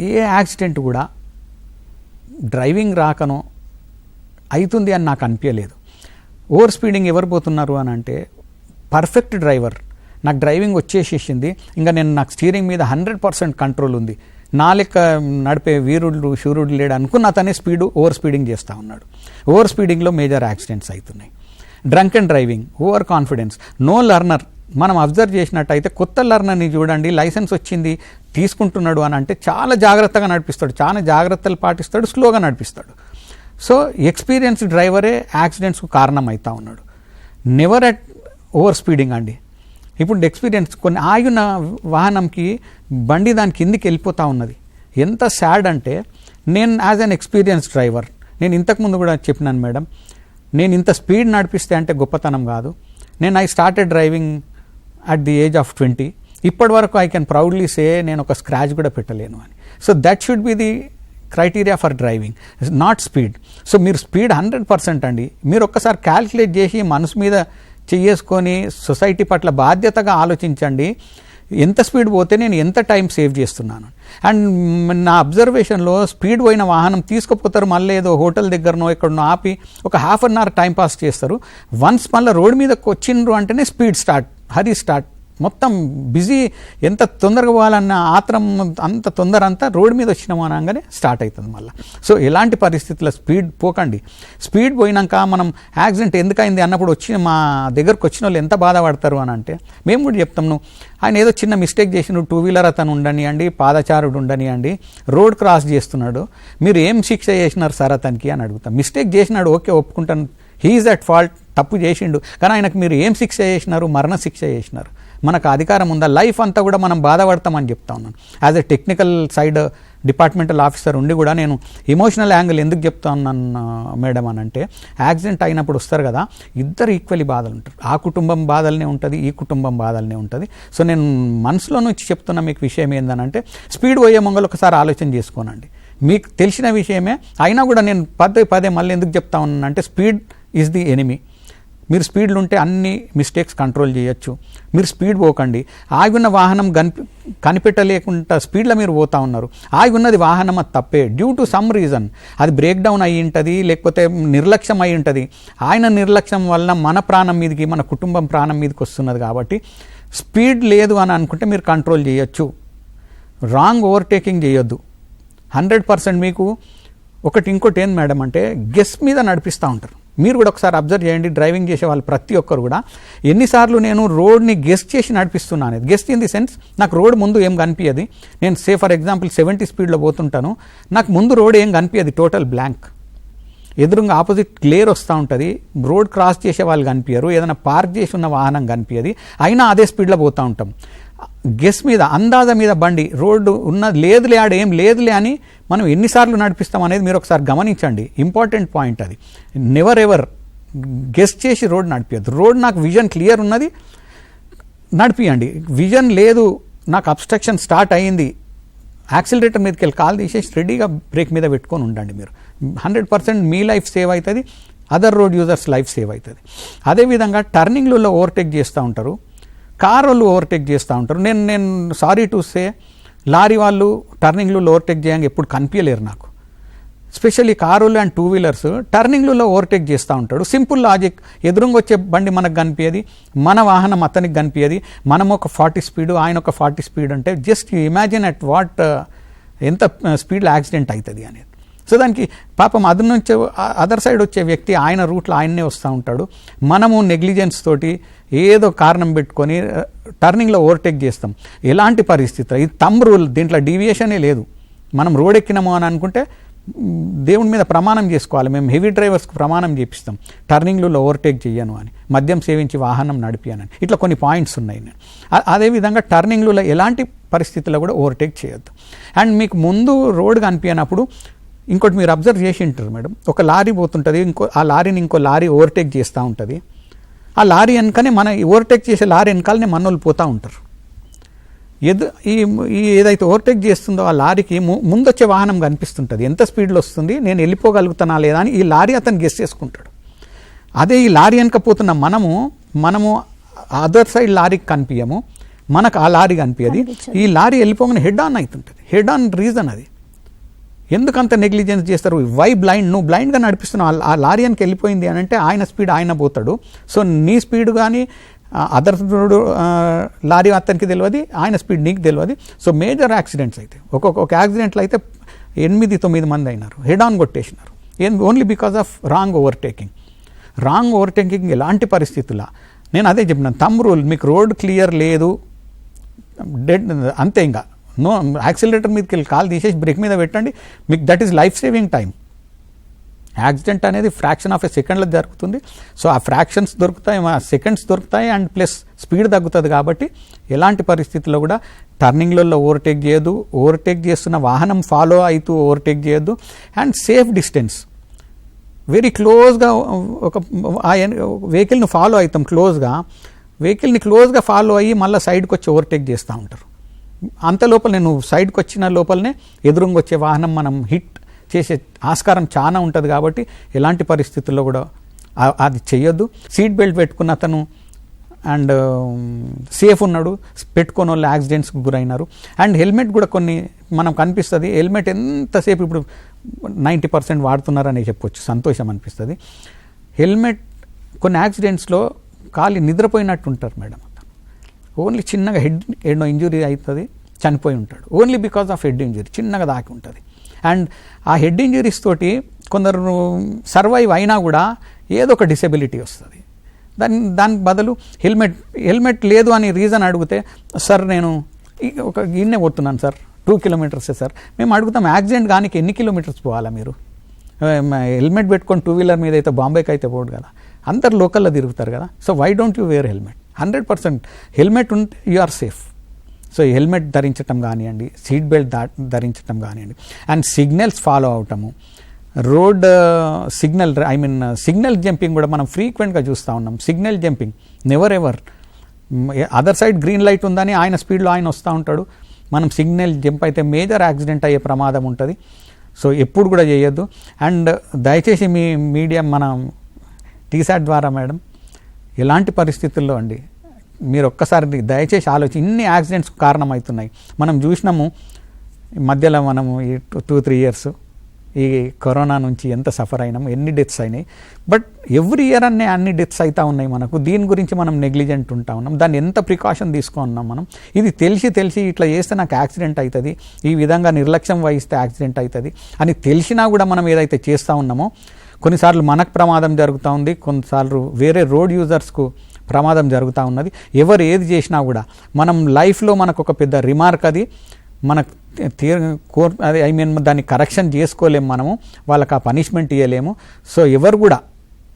ఏ accident కూడా driving రాకనో అవుతుంది అని నాకు అనిపించలేదు. ఓవర్ స్పీడింగ్ ఎవరు పోతున్నారు అని అంటే పర్ఫెక్ట్ డ్రైవర్. నాకు డ్రైవింగ్ వచ్చేసేసింది. ఇంకా నేను నాకు స్టీరింగ్ మీద హండ్రెడ్ పర్సెంట్ కంట్రోల్ ఉంది. నా లెక్క నడిపే వీరుడు శూరుడు లేడు అనుకున్న అతనే స్పీడ్ ఓవర్ స్పీడింగ్ చేస్తూ ఉన్నాడు. ఓవర్ స్పీడింగ్లో మేజర్ యాక్సిడెంట్స్ అవుతున్నాయి. Drunk and driving over confidence. No learner. మనం అబ్జర్వ్ చేసినట్టయితే కొత్త లర్నర్ని చూడండి లైసెన్స్ వచ్చింది తీసుకుంటున్నాడు అని అంటే చాలా జాగ్రత్తగా నడిపిస్తాడు చాలా జాగ్రత్తలు పాటిస్తాడు స్లోగా నడిపిస్తాడు. సో ఎక్స్పీరియన్స్ డ్రైవరే యాక్సిడెంట్స్కు కారణం అవుతా ఉన్నాడు. నెవర్ అట్ ఓవర్ స్పీడింగ్ అండి. ఇప్పుడు ఎక్స్పీరియన్స్ కొన్ని ఆగిన వాహనంకి బండి దాని కిందికి వెళ్ళిపోతూ ఉన్నది. ఎంత సాడ్ అంటే నేను యాజ్ అన్ ఎక్స్పీరియన్స్ డ్రైవర్ నేను ఇంతకుముందు కూడా చెప్పినాను మేడం నేను ఇంత స్పీడ్ నడిపిస్తే అంటే గొప్పతనం కాదు. నేను I started driving at the age of twenty ఇప్పటి వరకు ఐ కెన్ ప్రౌడ్లీ సే నేను ఒక స్క్రాచ్ కూడా పెట్టలేను అని. So that should be the criteria for driving not speed so మీరు స్పీడ్ హండ్రెడ్ పర్సెంట్ అండి. మీరు ఒక్కసారి క్యాల్కులేట్ చేసి మనసు మీద చేసుకొని సొసైటీ పట్ల బాధ్యతగా ఆలోచించండి. ఎంత స్పీడ్ పోతే నేను ఎంత టైం సేవ్ చేస్తున్నాను? అండ్ నా అబ్జర్వేషన్లో స్పీడ్ పోయిన వాహనం తీసుకుపోతారు మళ్ళీ ఏదో హోటల్ దగ్గరనో ఎక్కడనో ఆపి ఒక half an hour time pass చేస్తారు. వన్స్ మళ్ళీ రోడ్ మీదకి వచ్చిండ్రు అంటేనే స్పీడ్ స్టార్ట్ హరీ స్టార్ట్. మొత్తం బిజీ ఎంత తొందరగా పోవాలన్న ఆత్రం అంత తొందర అంతా రోడ్ మీద వచ్చినాము అనగానే స్టార్ట్ అవుతుంది మళ్ళీ. సో ఎలాంటి పరిస్థితుల్లో స్పీడ్ పోకండి. స్పీడ్ పోయినాక మనం యాక్సిడెంట్ ఎందుకైంది అన్నప్పుడు వచ్చి మా దగ్గరకు వచ్చిన వాళ్ళు ఎంత బాధపడతారు అని అంటే మేము కూడా చెప్తాం నువ్వు ఆయన ఏదో చిన్న మిస్టేక్ చేసిన టూ వీలర్ అతను ఉండనియండి పాదచారుడు ఉండనియండి రోడ్ క్రాస్ చేస్తున్నాడు మీరు ఏం శిక్ష చేసినారు సార్ అతనికి? అని అడుగుతాం. మిస్టేక్ చేసినాడు ఓకే ఒప్పుకుంటాను. హీఈస్ అట్ ఫాల్ట్ తప్పు చేసిండు. కానీ ఆయనకు మీరు ఏం శిక్ష చేసినారు? మరణ శిక్ష చేసినారు. మనకు అధికారం ఉందా? లైఫ్ అంతా కూడా మనం బాధపడతామని చెప్తా ఉన్నాను. As a technical side departmental officer ఉండి కూడా నేను ఇమోషనల్ యాంగిల్ ఎందుకు చెప్తా ఉన్నాను మేడం అని అంటే యాక్సిడెంట్ అయినప్పుడు వస్తారు కదా ఇద్దరు ఈక్వల్లీ బాధలు ఉంటారు. ఆ కుటుంబం బాధలనే ఉంటుంది ఈ కుటుంబం బాధలనే ఉంటుంది. సో నేను మనసులో నుంచి చెప్తున్న మీకు విషయం ఏందనంటే స్పీడ్ పోయే మొంగలు ఒకసారి ఆలోచన చేసుకోనండి. మీకు తెలిసిన విషయమే అయినా కూడా నేను పదే పదే మళ్ళీ ఎందుకు చెప్తా ఉన్నానంటే స్పీడ్ ఈజ్ ది ఎనిమీ మీరు స్పీడ్లు ఉంటే అన్ని మిస్టేక్స్ కంట్రోల్ చేయొచ్చు. మీరు స్పీడ్ పోకండి. ఆగున్న వాహనం కనిపి కనిపెట్టలేకుండా స్పీడ్లో మీరు పోతా ఉన్నారు. ఆగున్నది వాహనం అది తప్పే. డ్యూ టు సమ్ రీజన్ అది బ్రేక్ డౌన్ అయి ఉంటుంది లేకపోతే నిర్లక్ష్యం అయి ఉంటుంది. ఆయన నిర్లక్ష్యం వలన మన ప్రాణం మీదకి మన కుటుంబం ప్రాణం మీదకి వస్తున్నది కాబట్టి స్పీడ్ లేదు అని అనుకుంటే మీరు కంట్రోల్ చేయొచ్చు. రాంగ్ ఓవర్టేకింగ్ చేయొద్దు. హండ్రెడ్ పర్సెంట్ మీకు ఒకటి ఇంకోటి ఏంది మేడం అంటే గెస్ మీద నడిపిస్తూ ఉంటారు. మీరు కూడా ఒకసారి అబ్జర్వ్ చేయండి డ్రైవింగ్ చేసే వాళ్ళు ప్రతి ఒక్కరు కూడా. ఎన్నిసార్లు నేను రోడ్ని గెస్ట్ చేసి నడిపిస్తున్నాను. గెస్ట్ ఇన్ ది సెన్స్ నాకు రోడ్ ముందు ఏం కనిపించదు నేను సే ఫర్ ఎగ్జాంపుల్ సెవెంటీ స్పీడ్లో పోతుంటాను నాకు ముందు రోడ్ ఏం కనిపించదు టోటల్ బ్లాంక్. ఎదురుగా ఆపోజిట్ క్లియర్ వస్తూ ఉంటుంది రోడ్ క్రాస్ చేసే వాళ్ళు కనిపించరు ఏదైనా పార్క్ చేసి ఉన్న వాహనం కనిపించదు అయినా అదే స్పీడ్లో పోతూ ఉంటాం. గెస్ మీద అందాజ మీద బండి రోడ్డు ఉన్నది లేదులే ఆడ ఏం లేదులే అని మనం ఎన్నిసార్లు నడిపిస్తాం అనేది మీరు ఒకసారి గమనించండి. ఇంపార్టెంట్ పాయింట్ అది. నెవర్ ఎవర్ గెస్ చేసి రోడ్ నడిపించద్దు రోడ్ నాకు విజన్ క్లియర్ ఉన్నది నడిపియండి. విజన్ లేదు నాకు అబ్స్ట్రక్షన్ స్టార్ట్ అయ్యింది యాక్సిలరేటర్ మీదకి వెళ్ళి కాల్ తీసేసి రెడీగా బ్రేక్ మీద పెట్టుకొని ఉండండి మీరు. హండ్రెడ్ పర్సెంట్ మీ లైఫ్ సేవ్ అవుతుంది other road users life save అవుతుంది. అదేవిధంగా టర్నింగ్లలో ఓవర్టేక్ చేస్తూ ఉంటారు. కార్ వాళ్ళు ఓవర్టేక్ చేస్తూ ఉంటారు. నేను నేను సారీ టు సే లారీ వాళ్ళు టర్నింగ్లలో ఓవర్టేక్ చేయంగా ఎప్పుడు కనిపించలేరు నాకు. స్పెషల్లీ కారులు అండ్ టూ వీలర్స్ టర్నింగ్లలో ఓవర్టేక్ చేస్తూ ఉంటాడు. సింపుల్ లాజిక్ ఎదురుంగా వచ్చే బండి మనకు కనిపించేది మన వాహనం అతనికి కనిపించేది మనం ఒక ఫార్టీ స్పీడ్ ఆయన ఒక ఫార్టీ స్పీడ్ అంటే జస్ట్ ఇమాజిన్ అట్ వాట్ ఎంత స్పీడ్లో యాక్సిడెంట్ అవుతుంది అనేది. సో దానికి పాపం అదర్ నుంచి అదర్ సైడ్ వచ్చే వ్యక్తి ఆయన రూట్లో ఆయన్నే వస్తూ ఉంటాడు. మనము నెగ్లిజెన్స్ తోటి ఏదో కారణం పెట్టుకొని టర్నింగ్లో ఓవర్టేక్ చేస్తాం. ఎలాంటి పరిస్థితులు? ఇది తమ్ రూల్ దీంట్లో డీవియేషనే లేదు. మనం రోడ్ ఎక్కినాము అని అనుకుంటే దేవుని మీద ప్రమాణం చేసుకోవాలి. మేము హెవీ డ్రైవర్స్కి ప్రమాణం చేపిస్తాం. టర్నింగ్లలో ఓవర్టేక్ చేయను అని. మద్యం సేవించి వాహనం నడిపానని ఇట్లా కొన్ని పాయింట్స్ ఉన్నాయి. నేను అదేవిధంగా టర్నింగ్లలో ఎలాంటి పరిస్థితుల్లో కూడా ఓవర్టేక్ చేయొద్దు. అండ్ మీకు ముందు రోడ్ కనిపించినప్పుడు ఇంకోటి మీరు అబ్జర్వ్ చేసి ఉంటారు మేడం. ఒక లారీ పోతుంటుంది ఇంకో ఆ లారీని ఇంకో లారీ ఓవర్టేక్ చేస్తూ ఉంటుంది. ఆ లారీ వెనకనే మన ఓవర్టేక్ చేసే లారీ వెనకాలనే మనోళ్ళు పోతూ ఉంటారు. ఎదు ఈ ఈ ఏదైతే ఓవర్టేక్ చేస్తుందో ఆ లారీకి ముందు వచ్చే వాహనం కనిపిస్తుంటుంది. ఎంత స్పీడ్లో వస్తుంది నేను వెళ్ళిపోగలుగుతానా లేదా అని ఈ లారీ అతను గెస్ చేసుకుంటాడు. అదే ఈ లారీ వెనక పోతున్న మనము మనము అదర్ సైడ్ లారీకి కనిపించము మనకు ఆ లారీ కనిపించదు. ఈ లారీ వెళ్ళిపోగానే హెడ్ ఆన్ అవుతుంటుంది. హెడ్ ఆన్ రీజన్ అది. ఎందుకంత నెగ్లిజెన్స్ చేస్తారు? వై బ్లైండ్ నువ్వు బ్లైండ్గా నడిపిస్తున్నావు ఆ- ఆ వెళ్ళిపోయింది అని అంటే ఆయన స్పీడ్ ఆయన పోతాడు. సో నీ స్పీడ్ కానీ అదర్ లారీ అతనికి తెలియదు ఆయన స్పీడ్ నీకు తెలియదు సో మేజర్ యాక్సిడెంట్స్ అయితే ఒక్కొక్క యాక్సిడెంట్లు అయితే ఎనిమిది తొమ్మిది మంది అయినారు. Head on కొట్టేసినారు. Only because of wrong overtaking wrong overtaking ఎలాంటి పరిస్థితుల్లో నేను అదే చెప్పినాను తమ్ రూల్ మీకు రోడ్ క్లియర్ లేదు. డెడ్ అంతే ఇంకా. నో యాక్సిలరేటర్ మీదకి వెళ్ళి కాల్ తీసేసి బ్రేక్ మీద పెట్టండి. మీకు that is life saving time accident అనేది ఫ్రాక్షన్ ఆఫ్ ఎ సెకండ్లో జరుగుతుంది. సో ఆ ఫ్రాక్షన్స్ దొరుకుతాయి ఆ సెకండ్స్ దొరుకుతాయి అండ్ ప్లస్ స్పీడ్ తగ్గుతుంది కాబట్టి ఎలాంటి పరిస్థితుల్లో కూడా టర్నింగ్లలో ఓవర్టేక్ చేయదు ఓవర్టేక్ చేస్తున్న వాహనం ఫాలో అవుతూ ఓవర్టేక్ చేయొద్దు. అండ్ సేఫ్ డిస్టెన్స్ వెరీ క్లోజ్గా ఒక ఆ వెహికల్ని ఫాలో అవుతాం క్లోజ్గా వెహికల్ని క్లోజ్గా ఫాలో అయ్యి మళ్ళీ సైడ్కి వచ్చి ఓవర్టేక్ చేస్తూ ఉంటారు. అంత లోపల నేను సైడ్కి వచ్చిన లోపలనే ఎదురుంగా వచ్చే వాహనం మనం హిట్ చేసే ఆస్కారం చాలా ఉంటుంది కాబట్టి ఎలాంటి పరిస్థితుల్లో కూడా అది చేయొద్దు సీట్ బెల్ట్ పెట్టుకున్న అతను అండ్ సేఫ్ ఉన్నాడు. పెట్టుకొని వాళ్ళు యాక్సిడెంట్స్కి గురైనారు. అండ్ హెల్మెట్ కూడా కొన్ని మనం కనిపిస్తుంది హెల్మెట్ ఎంతసేపు ఇప్పుడు నైంటీ పర్సెంట్ వాడుతున్నారని చెప్పొచ్చు. సంతోషం అనిపిస్తుంది. హెల్మెట్ కొన్ని యాక్సిడెంట్స్లో ఖాళీ నిద్రపోయినట్టు ఉంటారు మేడం. ఓన్లీ చిన్నగా హెడ్ ఎన్నో ఇంజురీ అవుతుంది చనిపోయి ఉంటాడు. Only because of head injury చిన్నగా దాకి ఉంటుంది. అండ్ ఆ హెడ్ ఇంజురీస్ తోటి కొందరు సర్వైవ్ అయినా కూడా ఏదో ఒక డిసెబిలిటీ వస్తుంది. దాని దానికి బదులు హెల్మెట్ హెల్మెట్ లేదు అని రీజన్ అడిగితే సార్ నేను ఒక గిన్నె పోతున్నాను సార్ టూ కిలోమీటర్సే సార్. మేము అడుగుతాం యాక్సిడెంట్ కానీ ఎన్ని కిలోమీటర్స్ పోవాలా మీరు? హెల్మెట్ పెట్టుకొని టూ వీలర్ మీద అయితే బాంబేకి అయితే పోడు కదా. అందరు లోకల్లో తిరుగుతారు కదా. So why don't you wear helmet? Hundred percent helmet ఉంటే you are safe. So helmet ధరించటం కానివ్వండి సీట్ బెల్ట్ దా ధరించటం కానివ్వండి and signals follow అవటము. Road signal I mean signal jumping కూడా మనం ఫ్రీక్వెంట్గా చూస్తూ ఉన్నాం. Signal jumping. Never ever. Other side green light ఉందని ఆయన స్పీడ్లో ఆయన వస్తూ ఉంటాడు. మనం సిగ్నల్ జంప్ అయితే మేజర్ యాక్సిడెంట్ అయ్యే ప్రమాదం ఉంటుంది. సో ఎప్పుడు కూడా చేయొద్దు. అండ్ దయచేసి మీ మీడియా మన టీసాట్ ద్వారా మేడం ఎలాంటి పరిస్థితుల్లో అండి మీరు ఒక్కసారి దయచేసి ఆలోచి ఇన్ని యాక్సిడెంట్స్ కారణమవుతున్నాయి. మనం చూసినాము మధ్యలో మనము ఈ టూ త్రీ ఇయర్స్ ఈ కరోనా నుంచి ఎంత సఫర్ అయినాం ఎన్ని డెత్స్ అయినాయి. బట్ ఎవ్రీ ఇయర్ అనే అన్ని డెత్స్ అవుతూ ఉన్నాయి మనకు. దీని గురించి మనం నెగ్లిజెంట్ ఉంటా ఉన్నాం. దాన్ని ఎంత ప్రికాషన్ తీసుకున్నాం మనం. ఇది తెలిసి తెలిసి ఇట్లా చేస్తే నాకు యాక్సిడెంట్ అవుతుంది ఈ విధంగా నిర్లక్ష్యం వహిస్తే యాక్సిడెంట్ అవుతుంది అని తెలిసినా కూడా మనం ఏదైతే చేస్తూ ఉన్నామో కొన్నిసార్లు మనకు ప్రమాదం జరుగుతూ ఉంది కొన్నిసార్లు వేరే రోడ్ యూజర్స్కు ప్రమాదం జరుగుతూ ఉన్నది. ఎవరు ఏది చేసినా కూడా మనం లైఫ్లో మనకు ఒక పెద్ద రిమార్క్ అది. మనకు తీ కోర్ అది ఐ మీన్ దాన్ని కరెక్షన్ చేసుకోలేము మనము వాళ్ళకి ఆ పనిష్మెంట్ ఇవ్వలేము సో ఎవరు కూడా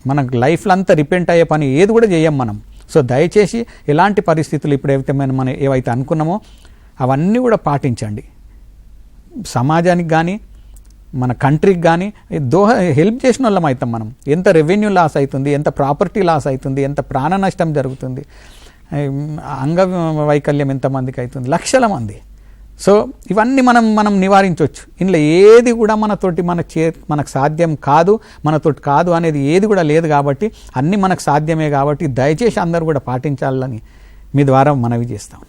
మనకు లైఫ్లో అంతా రిపెంట్ అయ్యే పని ఏది కూడా చేయం మనం. సో దయచేసి ఎలాంటి పరిస్థితులు ఇప్పుడు ఏవైతే మనం మనం ఏవైతే అనుకున్నామో అవన్నీ కూడా పాటించండి. సమాజానికి కానీ మన కంట్రీకి కానీ దోహ హెల్ప్ చేసిన వాళ్ళం అవుతాం మనం. ఎంత రెవెన్యూ లాస్ అవుతుంది ఎంత ప్రాపర్టీ లాస్ అవుతుంది ఎంత ప్రాణ నష్టం జరుగుతుంది అంగ వైకల్యం ఎంతమందికి అవుతుంది లక్షల మంది. సో ఇవన్నీ మనం మనం నివారించవచ్చు ఇందులో ఏది కూడా మనతోటి మన చే మనకు సాధ్యం కాదు మనతోటి కాదు అనేది ఏది కూడా లేదు కాబట్టి అన్నీ మనకు సాధ్యమే కాబట్టి దయచేసి అందరూ కూడా పాటించాలని మీ ద్వారా మనవి చేస్తాం.